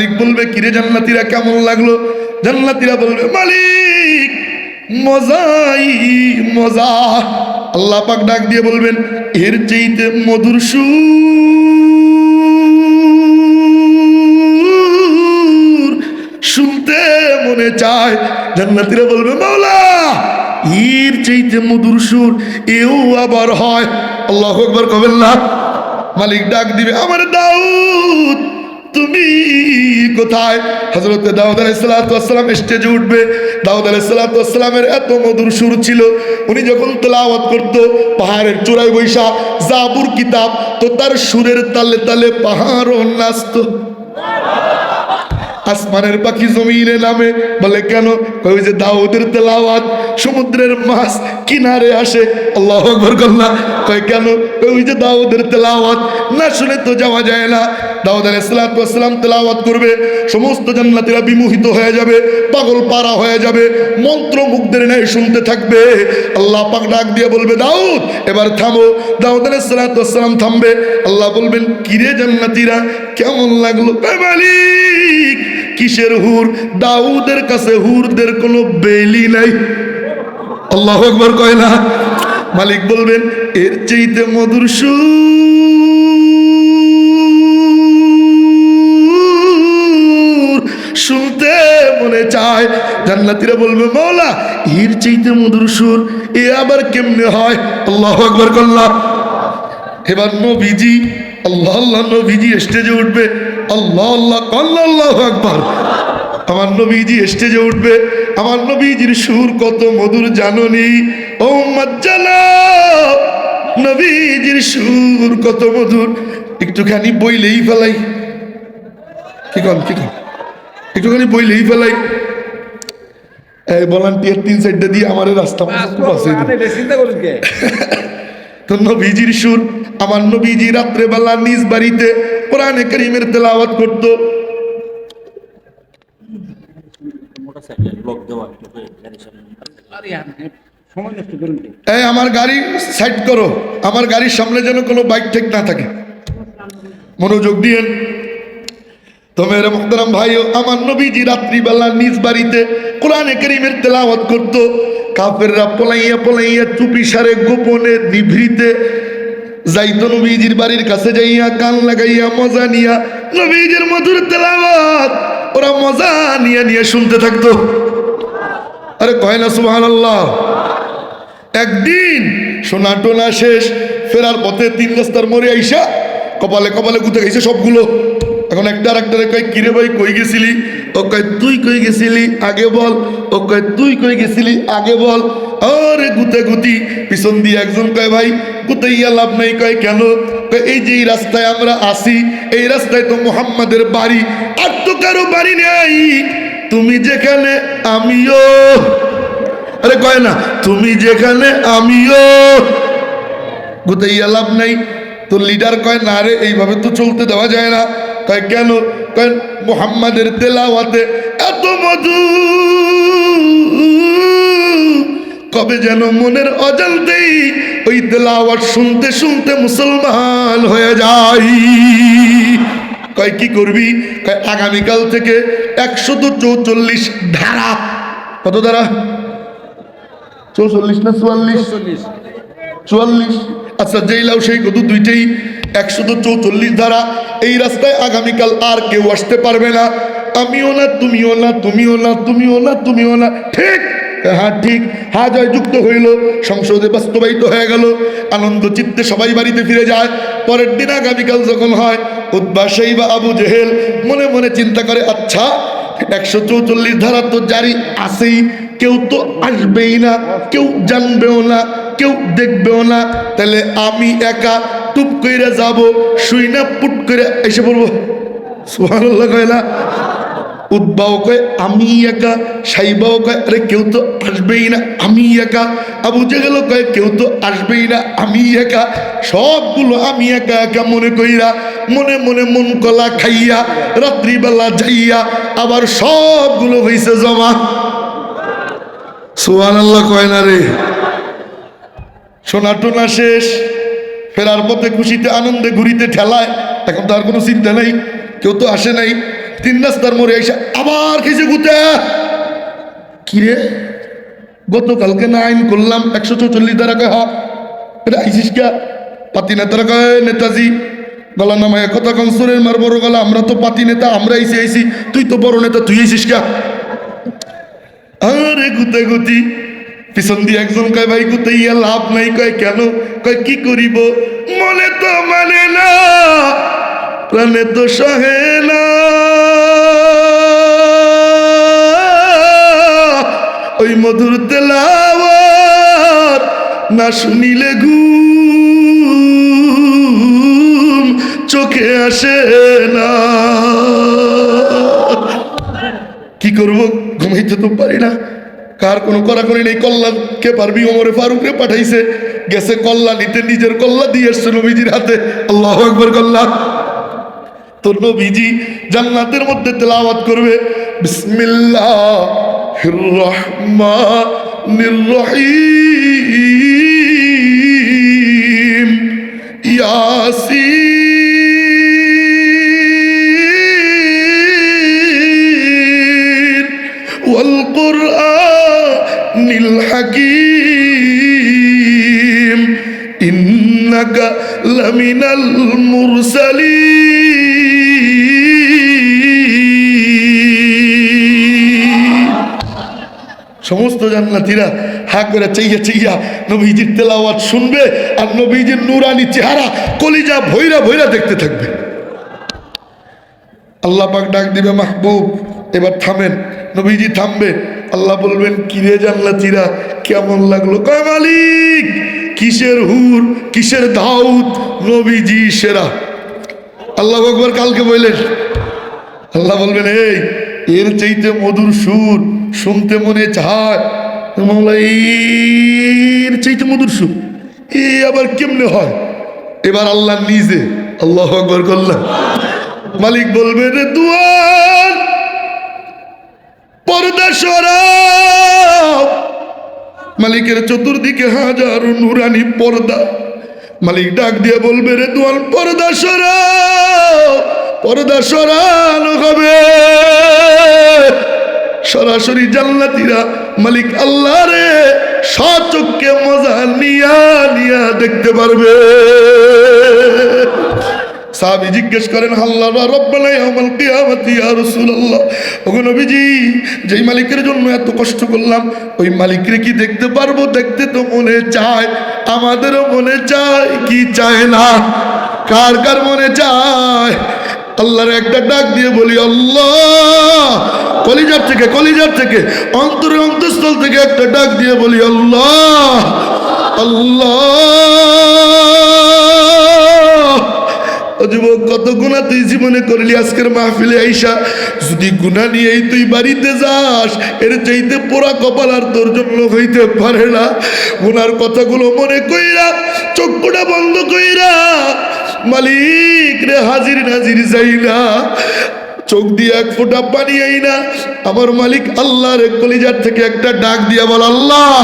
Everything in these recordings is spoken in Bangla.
মালিক বলবে, কিরে জান্নাতিরা, কেমন লাগল? জান্নাতিরা বলবে, মালিক, মজাই মজা। আল্লাহ পাক ডাক দিয়ে বলবেন, এর চাইতে মধুর সুর শুনতে মনে চায়। জান্নাতিরা বলবে, মাওলা, এর চাইতে মধুর সুর এও আবার হয়। আল্লাহ কবেন না? মালিক ডাক দিবে, আমার দাউদ তুমি কোথায়? হজরত দাউদ আলাইসালাম স্টেজে উঠবে। দাউদ আলাইসালামের এত মধুর সুর ছিল। উনি যখন তেলাওয়াত করত, পাহাড়ের চূড়ায় বৈশা, জাবুর কিতাব, তো তার সুরের তালে তালে পাহাড়ও নাচত। আসমানের পাখি জমিনে নামে। বলে, কেন? ওই যে দাউদের তেলাওয়াত, সমুদ্রের মাছ কিনারে আসে। আল্লাহ আকবর, কল্লা। কয়, কেন? ওই যে দাউদের তেলাওয়াত, না শুনে তো যাওয়া যায় না। দাউদ আলাইসালাম তেলাওয়াত করবে, সমস্ত জান্নাতীরা বিমোহিত হয়ে যাবে, পাগল পারা হয়ে যাবে মন্ত্র মুগ্ধের ন্যায় শুনতে থাকবে। আল্লাহ পাক ডাক দিয়ে বলবে, দাউদ, এবার থামো। দাউদ আলাইসালাম থামবে। আল্লাহ বলবেন, কিরে জান্নাতীরা, কেমন লাগল? মালিক, কিসের হুর? দাউদের কাছে হুরদের কোনো বেলি নাই। আল্লাহ একবার কয় মালিক বলবেন, এর চাইতে মধুর সুর শুনতে মনে চায়। জান্নাতিরা বলবে মৌলা এর চাইতে মধুর সুর, এ আবার কেমনে হয়? আল্লাহ একবার করলাম এবার নবীজি, আল্লাহ আল্লাহ নবীজি স্টেজে উঠবে। আল্লাহ আল্লাহ কল্লা, আল্লাহ একবার আমার নবীজি স্টেজে উঠবে। আমার নবীজির সুর কত মধুর জাননি। ও মজ্জালা নবীজির সুর কত মধুর। একটুখানি বইলেই ফেলাই। কি কন কি কন? একটুখানি বই বইলেই ফেলাই। এই ভলান্টিয়ার তিন সাইডটা দিয়ে আমার রাস্তা খুব আছে। তো নবীজির সুর আমার নবীজি রাত্রেবেলা নিজ বাড়িতে কোরআনে করিমের তেলাওয়াত করত। এই আমার গাড়ি সাইড করো। আমার গাড়ির সামনে যেন কোনো বাইক ঠিক না থাকে। মনোযোগ দিয়েন। তো মেরে মোহতারাম ভাইও, আমার নবীজি রাত্রিবেলা নিজ বাড়িতে কোরআনে করিমের তেলাওয়াত করত। কাফেররা পলাইয়া পলাইয়া চুপি সারে গোপনে নিভৃতে যাইতো নবীজির বাড়ির কাছে যাইয়া কান লাগাইয়া, মজা নিয়া। নবীজির মধুর তেলাওয়াত, ওরা মজা নিয়ে নিয়ে শুনতে থাকতো। আরে কয় না সুবহান আল্লাহ একদিন সোনা টোনা শেষ, ফেরার পথে তিন রাস্তার মরে আইসা কপালে কপালে গুতে গেছে সবগুলো। এখন একটা আর একটা কয়, কিরে ভাই, কই গেছিলি? ও কয়, তুই কই গেছিলি? আগে বল। ও কয়, তুই কই গেছিলি? আগে বল। আরে গুতে গুতি, পিছন দিয়ে একজন কয়, ভাই, গুতাইয়া লাভ নাই। কয়, কেন? এই যে রাস্তায় আমরা আসি এই রাস্তায় তো মোহাম্মদের বাড়ি, আর তো কারও বাড়ি নেই। তুমি যেখানে আমিও আরে কয় না, তুমি যেখানে আমিও গুতাইয়া লাভ নাই। তো লিডার কয়, না রে, এইভাবে তো চলতে দেওয়া যায় না। কয় কেন? কয় মোহাম্মদের তেলাওয়াতে এত মধু কবে যেন মনের অজান্তেই ওই তেলাওয়াত শুনতে শুনতে মুসলমান হয়ে যাই। কয় কি করবি? কয় আগামীকাল থেকে একশত চৌচল্লিশ ধারা। কত ধারা? চৌচল্লিশ না চুয়াল্লিশ? চুয়াল্লিশ। আচ্ছা যেই লাউ সেই কত দুইটাই একশত চৌচল্লিশ ধারা এই রাস্তায় আগামীকাল আর কেউ আসতে পারবে না। আমিও না, তুমিও না তুমিও না তুমিও না তুমিও না। ঠিক? হ্যাঁ ঠিক। হ্যাঁ জয় যুক্ত হইল, সংসদে বাস্তবায়িত হয়ে গেল। আনন্দ চিত্তে সবাই বাড়িতে ফিরে যায়। পরের দিন আগামীকাল যখন হয় উদ্বাসী বা আবু জেহেল মনে মনে চিন্তা করে আচ্ছা একশো চৌচল্লিশ ধারা তো জারি আছেই। কেউ তো আসবেই না, কেউ জানবেও না, কেউ দেখবেও না। তাহলে আমি একা টুপ কইরা যাব শুই না পুট করে এসে পড়ব। সুবহানাল্লাহ কয় না? উদ্বাও কয়, আমি একা। সাইবাও কয়, আরে কেউ তো আসবেই না, আমি একা। আবু জেগেল কয়, কেউ তো আসবেই না, আমি একা। সবগুলো আমি একা একা মনে কইরা, মনে মনে মন কলা খাইয়া, রাত্রিবেলা যাইয়া, আবার সবগুলো হইছে জমা। সুহান আল্লাহ কয় না রে? সোনা টোনা শেষ। ফেরার পথে খুশিতে, আনন্দে ঘুরিতে ঠেলায়। এখন তো আর কোনো চিন্তা নাই, কেউ তো আসে নাই। তিন রাস্তার মোড়ে এসে আবার খেয়েছে গুতে। কিরে? গতকালকে না আইন করলাম, একশো চৌচল্লিশ দ্বারা কয় হা এটা আইসিস কা? পাতি নেতারা কয় নেতাজি, গলা নামায় কথা কনসুরের মার বড় গলা। আমরা তো পাতি নেতা, আমরা আইসি আইসি। তুই তো বড় নেতা, তুই আইসিস কা? আরে গুতে গুতি। পিছন দিয়ে একজন কয়, ভাই গুতে ইয়া লাভ নাই। কয়, কেন? কয়, কি করিব? মনে তো মানে না, প্রাণে তো সহে না। ওই মধুর তেলাওয়াত না শুনিলে ঘুম চোখে আসে না। কি করব? ঘুমাইতে তো পারি না। কার কোনো করাকরি নেই? কল্যাণ কে পারবি? ওমরে ফারুক রে পাঠাইছে। গেছে কল্লা নিতে, নিজের কল্লা দিয়ে এসছে নবীজির হাতে। আল্লাহ আকবর কল্লা। তোর নবীজি জান্নাতের মধ্যে তেলাওয়াত করবে। বিসমিল্লাহ রহমানির রহিম। ইয়াসিন ইন্নাকা লামিনাল মুরসালিন সমস্ত জান্নাতীরা হা করে চাইয়া চাইয়া নবীজির তেলাওয়াত শুনবে আর নবীজির নুরানি চেহারা কলিজা ভৈরা ভৈরা দেখতে থাকবে। আল্লাহ পাক ডাক দিবে, মাহবুব, এবার থামেন। নবীজি থামবে। আল্লাহ বলবেন, কিরে জানলা চিরা কেমন লাগল? কয় মালিক কিসের হুর, কিসের দাউদ? নবীজি সেরা। আল্লাহ একবার কালকে বললেন, আল্লাহ বলবেন, এই, এর চাইতে মধুর সুর শুনতে মনে চায়? এর চাইতে মধুর সুর? এ আবার কেমনে হয়? এবার আল্লাহ নিজে, আল্লাহ আকবর করলাম মালিক বলবেন দুয়ার, পর্দা সরাও। মালিকের চতুর্দিকে হাজার নুরানি পর্দা। মালিক ডাক দিয়ে বলবে, রে দুয়াল, পর্দা সরাও, পর্দা সরানো হবে। সরাসরি জান্নাতীরা মালিক আল্লাহ রে সচক্ষে মজা নিয়া নিয়া দেখতে পারবে। সাহাবি জিজ্ঞেস করেন আল্লাহ রাসূলুল্লাহ। ওগো নবীজি, যেই মালিকের জন্য এত কষ্ট করলাম, ওই মালিকরে কি দেখতে পারব? দেখতে তো মনে চায়, আমাদেরও মনে চায়, কি চায় না? কার কার মনে চায়? আল্লাহর একটা ডাক দিয়ে বলি, আল্লাহ! কলিজার থেকে কলিজার থেকে, অন্তরে অন্তঃস্থল থেকে একটা ডাক দিয়ে বলি, আল্লাহ! আল্লাহ! যুবক, কত গুণা তুই জীবনে করলি আজকের মাহফিলে আইসা? যদি গুণা নিয়েই তুই বাড়িতে যাস, এর চাইতে পোড়া কপাল আর তোর জন্য হইতে পারে না। গুনার কথাগুলো মনে কইরা, চক্ষুটা বন্ধ কইরা, মালিক রে হাজির নাজির যাই না চোখ দিয়ে এক ফোঁটা পানি আই না আমার মালিক আল্লাহর কলিজার থেকে একটা ডাক দিয়া বল আল্লাহ।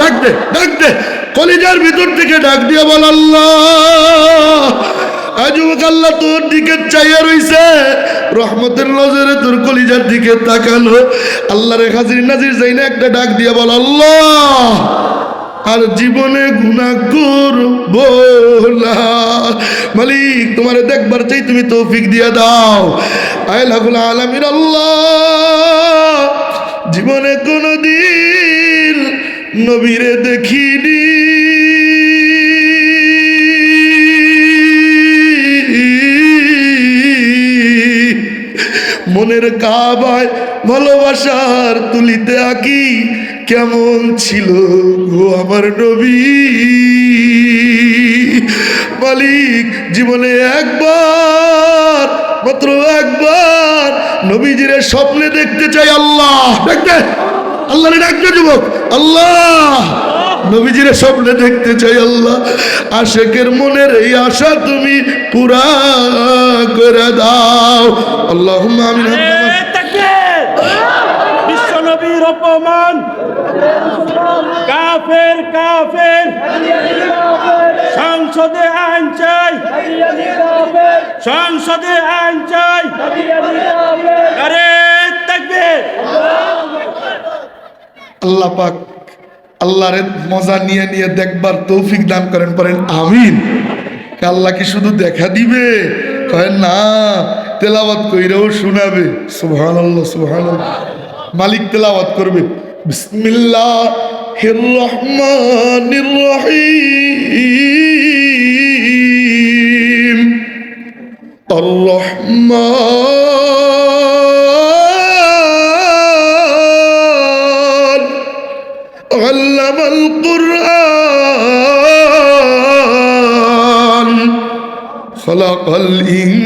ডাক দে ডাক দে। কলিজার ভিতর থেকে ডাক দিয়া বল আল্লাহ। আল্লাহ তোর একটা ডাক দিয়া আল্লাহ, আর জীবনে গুণা মালিক, তোমার দেখবার চাই তুমি তৌফিক দিয়া দাও। আল্লাহ, জীবনে কোনো দিন নবীরে দেখিনি। মনের কাবায় ভালোবাসার তুলিতে আঁকি, কেমন ছিল গো আমার নবী? মালিক জীবনে একবার, মাত্র একবার নবীজিরে স্বপ্নে দেখতে চাই আল্লাহ। দেখতে। আল্লাহ ডাকতে যুবক। আল্লাহ। নবীজিরে স্বপ্নে দেখতে চাই আল্লাহ। আশেকের মনের এই আশা তুমি পুরা করে দাও। আল্লাহ আমিন বিশ্ব নবীর অপমান। কাফের কাফের। সংসদে আইন চাই। সংসদে আইন চাই। আরে থাকবে আল্লাহ পাক আল্লাহর মজা নিয়ে নিয়ে দেখবার তৌফিক দান করেন পারেন আমিন। আল্লাহকে শুধু দেখা দিবে? কয় না, তেলাওয়াত কইরেও শোনাবে। সুহান আল্লাহ সুহান মালিক তেলাওয়াত করবে। বিসমিল্লাহ রহমান রহিম। রহমান خلق الإنسان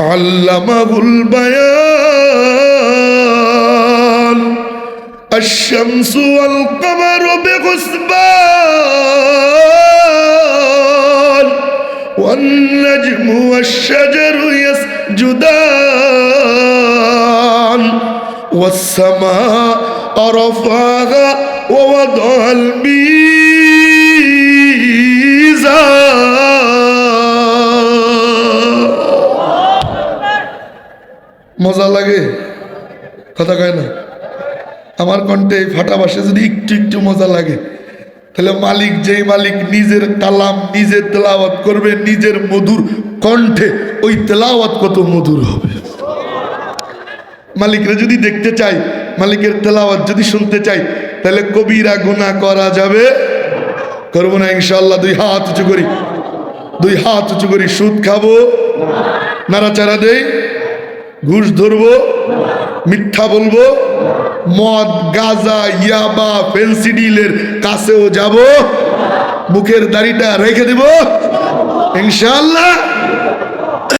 علمه البيان. الشمس والقمر بحسبان والنجم والشجر يسجدان. والسماء رفعها ووضع الميزان মজা লাগে কথা কয় না আমার কণ্ঠে এই ফাটা বাসে যদি একটু একটু মজা লাগে তাহলে মালিক যেই মালিক নিজের কালাম নিজে তেলাওয়াত করবে নিজের মধুর কণ্ঠে ওই তেলাওয়াত কত মধুর হবে মালিকরা যদি দেখতে চাই মালিকের তেলাওয়াত যদি শুনতে চাই, তাহলে কবিরা গুণা করা যাবে। করব না ইনশাল্লাহ দুই হাত উঁচু করি। দুই হাত উঁচু করি, সুদ খাব, নাড়াচাড়া দেই, ঘুষ ধরবো, মিথ্যা বলব, মদ, গাজা, ইয়াবা ফেন্সিডিলের কাছেও যাব মুখের দাড়িটা রেখে দিব ইনশাল্লাহ